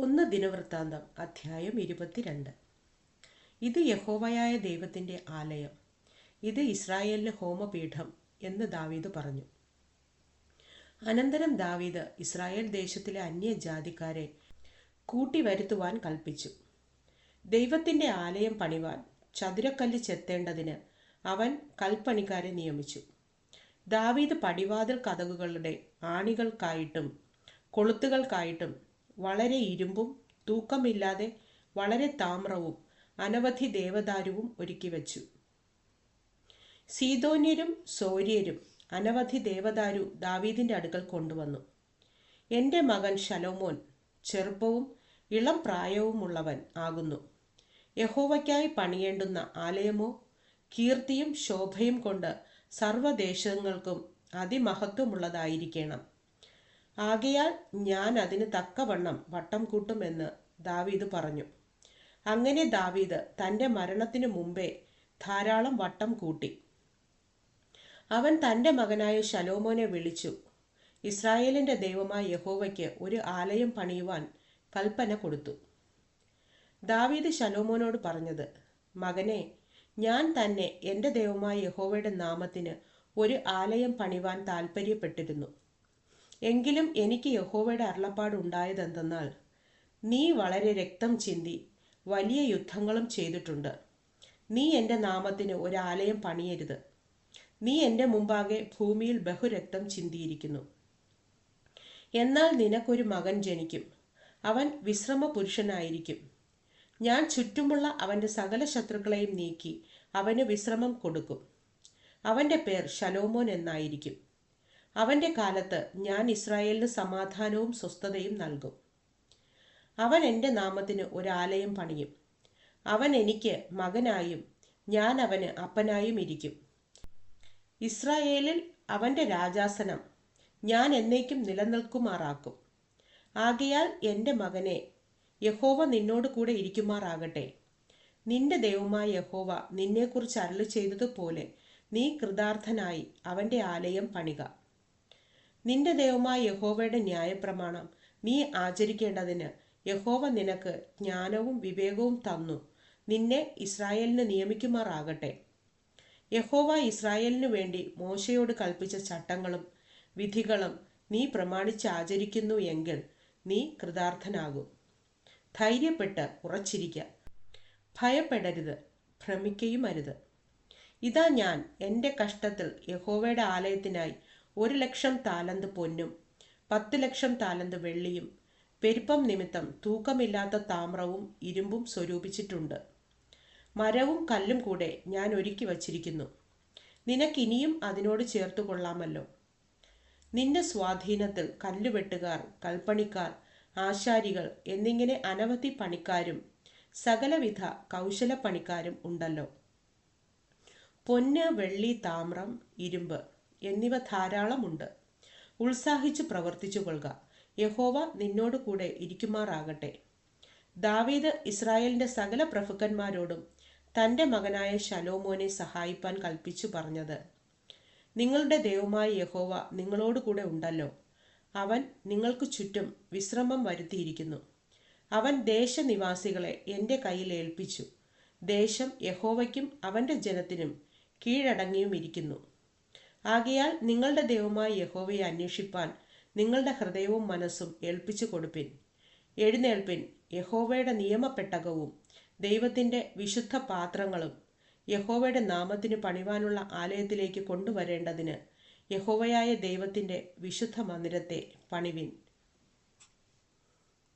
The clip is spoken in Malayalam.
ഒന്ന് ദിനവൃത്താന്തം അധ്യായം ഇരുപത്തിരണ്ട്. ഇത് യഹോവയായ ദൈവത്തിന്റെ ആലയം. ഇത് ഇസ്രായേലിന് ഹോമപീഠം എന്ന് ദാവീദ് പറഞ്ഞു. അനന്തരം ദാവീദ് ഇസ്രായേൽ ദേശത്തിലെ അന്യജാതിക്കാരെ കൂട്ടിവരുത്തുവാൻ കൽപ്പിച്ചു. ദൈവത്തിന്റെ ആലയം പണിവാൻ ചതുരക്കല്ല് ചെത്തേണ്ടതിന് അവൻ കൽപ്പണിക്കാരെ നിയമിച്ചു. ദാവീദ് പടിവാതിൽ കഥകുകളുടെ ആണികൾക്കായിട്ടും കൊളുത്തുകൾക്കായിട്ടും വളരെ ഇരുമ്പും തൂക്കമില്ലാതെ വളരെ താമ്രവും അനവധി ദേവദാരുവും ഒരുക്കി വച്ചു. സീതോന്യരും സോര്യരും അനവധി ദേവദാരു ദാവീദിന്റെ അടുക്കൽ കൊണ്ടുവന്നു. എന്റെ മകൻ ശലോമോൻ ചെറുപ്പവും ഇളം പ്രായവുമുള്ളവൻ ആകുന്നു. യഹോവയ്ക്കായി പണിയേണ്ടുന്ന ആലയമോ കീർത്തിയും ശോഭയും കൊണ്ട് സർവദേശങ്ങൾക്കും അതിമഹത്വമുള്ളതായിരിക്കണം. ആകയാൽ ഞാൻ അതിന് തക്കവണ്ണം വട്ടം കൂട്ടുമെന്ന് ദാവീദ് പറഞ്ഞു. അങ്ങനെ ദാവീദ് തന്റെ മരണത്തിനു മുമ്പേ ധാരാളം വട്ടം കൂട്ടി. അവൻ തന്റെ മകനായ ശലോമോനെ വിളിച്ചു. ഇസ്രായേലിന്റെ ദൈവമായ യഹോവയ്ക്ക് ഒരു ആലയം പണിയുവാൻ കൽപ്പന കൊടുത്തു. ദാവീദ് ശലോമോനോട് പറഞ്ഞത് മകനെ ഞാൻ തന്നെ എന്റെ ദൈവമായ യഹോവയുടെ നാമത്തിന് ഒരു ആലയം പണിവാൻ താൽപ്പര്യപ്പെട്ടിരുന്നു എങ്കിലും എനിക്ക് യഹോവയുടെ അരുളപ്പാടുണ്ടായതെന്തെന്നാൽ നീ വളരെ രക്തം ചിന്തി വലിയ യുദ്ധങ്ങളും ചെയ്തിട്ടുണ്ട്. നീ എന്റെ നാമത്തിന് ഒരാലയം പണിയരുത്. നീ എന്റെ മുമ്പാകെ ഭൂമിയിൽ ബഹുരക്തം ചിന്തിയിരിക്കുന്നു. എന്നാൽ നിനക്കൊരു മകൻ ജനിക്കും. അവൻ വിശ്രമ പുരുഷനായിരിക്കും ഞാൻ ചുറ്റുമുള്ള അവന്റെ സകല ശത്രുക്കളെയും നീക്കി അവന് വിശ്രമം കൊടുക്കും. അവന്റെ പേർ ശലോമോൻ എന്നായിരിക്കും. അവന്റെ കാലത്ത് ഞാൻ ഇസ്രായേലിന് സമാധാനവും സ്വസ്ഥതയും നൽകും. അവൻ എന്റെ നാമത്തിന് ഒരാലയം പണിയും. അവൻ എനിക്ക് മകനായും ഞാൻ അവന് അപ്പനായും ഇരിക്കും. ഇസ്രായേലിൽ അവന്റെ രാജാസനം ഞാൻ എന്നേക്കും നിലനിൽക്കുമാറാക്കും. ആകയാൽ എന്റെ മകനെ യഹോവ നിന്നോട് കൂടെ ഇരിക്കുമാറാകട്ടെ. നിന്റെ ദൈവമായ യഹോവ നിന്നെക്കുറിച്ച് അരളി ചെയ്തതുപോലെ നീ കൃതാർത്ഥനായി അവന്റെ ആലയം പണിക. നിന്റെ ദൈവമായ യഹോവയുടെ ന്യായപ്രമാണം നീ ആചരിക്കേണ്ടതിന് യഹോവ നിനക്ക് ജ്ഞാനവും വിവേകവും തന്നു. നിന്നെ ഇസ്രായേലിന് നിയമിക്കുമാറാകട്ടെ. യഹോവ ഇസ്രായേലിനു വേണ്ടി മോശയോട് കൽപ്പിച്ച ചട്ടങ്ങളും വിധികളും നീ പ്രമാണിച്ച് ആചരിക്കുന്നു എങ്കിൽ നീ കൃതാർത്ഥനാകും. ധൈര്യപ്പെട്ട് ഉറച്ചിരിക്കുക ഭയപ്പെടരുത്. ഭ്രമിക്കുകയും അരുത് ഇതാ ഞാൻ എന്റെ കഷ്ടത്തിൽ യഹോവയുടെ ആലയത്തിനായി ഒരു ലക്ഷം താലന്ത് പൊന്നും പത്ത് ലക്ഷം താലന്ത് വെള്ളിയും പെരുപ്പം നിമിത്തം തൂക്കമില്ലാത്ത താമ്രവും ഇരുമ്പും സ്വരൂപിച്ചിട്ടുണ്ട്. മരവും കല്ലും കൂടെ ഞാൻ ഒരുക്കി വച്ചിരിക്കുന്നു. നിനക്കിനിയും അതിനോട് ചേർത്തു കൊള്ളാമല്ലോ. നിന്റെ സ്വാധീനത്തിൽ കല്ലുവെട്ടുകാർ കൽപ്പണിക്കാർ ആശാരികൾ എന്നിങ്ങനെ അനവധി പണിക്കാരും സകലവിധ കൗശല പണിക്കാരും ഉണ്ടല്ലോ. പൊന്ന് വെള്ളി താമ്രം ഇരുമ്പ്. എന്നിവ ധാരാളമുണ്ട്. ഉത്സാഹിച്ചു പ്രവർത്തിച്ചു കൊള്ളുക. യഹോവ നിന്നോട് കൂടെ ഇരിക്കുമാറാകട്ടെ. ദാവീദ് ഇസ്രായേലിന്റെ സകല പ്രഭുക്കന്മാരോടും തന്റെ മകനായ ശലോമോനെ സഹായിപ്പാൻ കൽപ്പിച്ചു പറഞ്ഞത് നിങ്ങളുടെ ദൈവമായ യഹോവ നിങ്ങളോട് കൂടെ ഉണ്ടല്ലോ. അവൻ നിങ്ങൾക്ക് ചുറ്റും വിശ്രമം വരുത്തിയിരിക്കുന്നു. അവൻ ദേശനിവാസികളെ എന്റെ കയ്യിൽ ഏൽപ്പിച്ചു. ദേശം യഹോവയ്ക്കും അവന്റെ ജനത്തിനും കീഴടങ്ങിയും ഇരിക്കുന്നു ആകയാൽ നിങ്ങളുടെ ദൈവമായ യഹോവയെ അന്വേഷിപ്പാൻ നിങ്ങളുടെ ഹൃദയവും മനസ്സും ഏൽപ്പിച്ചു കൊടുപ്പിൻ. എഴുന്നേൽപ്പിൻ. യഹോവയുടെ നിയമപ്പെട്ടകവും ദൈവത്തിന്റെ വിശുദ്ധ പാത്രങ്ങളും യഹോവയുടെ നാമത്തിന് പണിവാനുള്ള ആലയത്തിലേക്ക് കൊണ്ടുവരേണ്ടതിന് യഹോവയായ ദൈവത്തിന്റെ വിശുദ്ധ മന്ദിരത്തെ പണിവിൻ.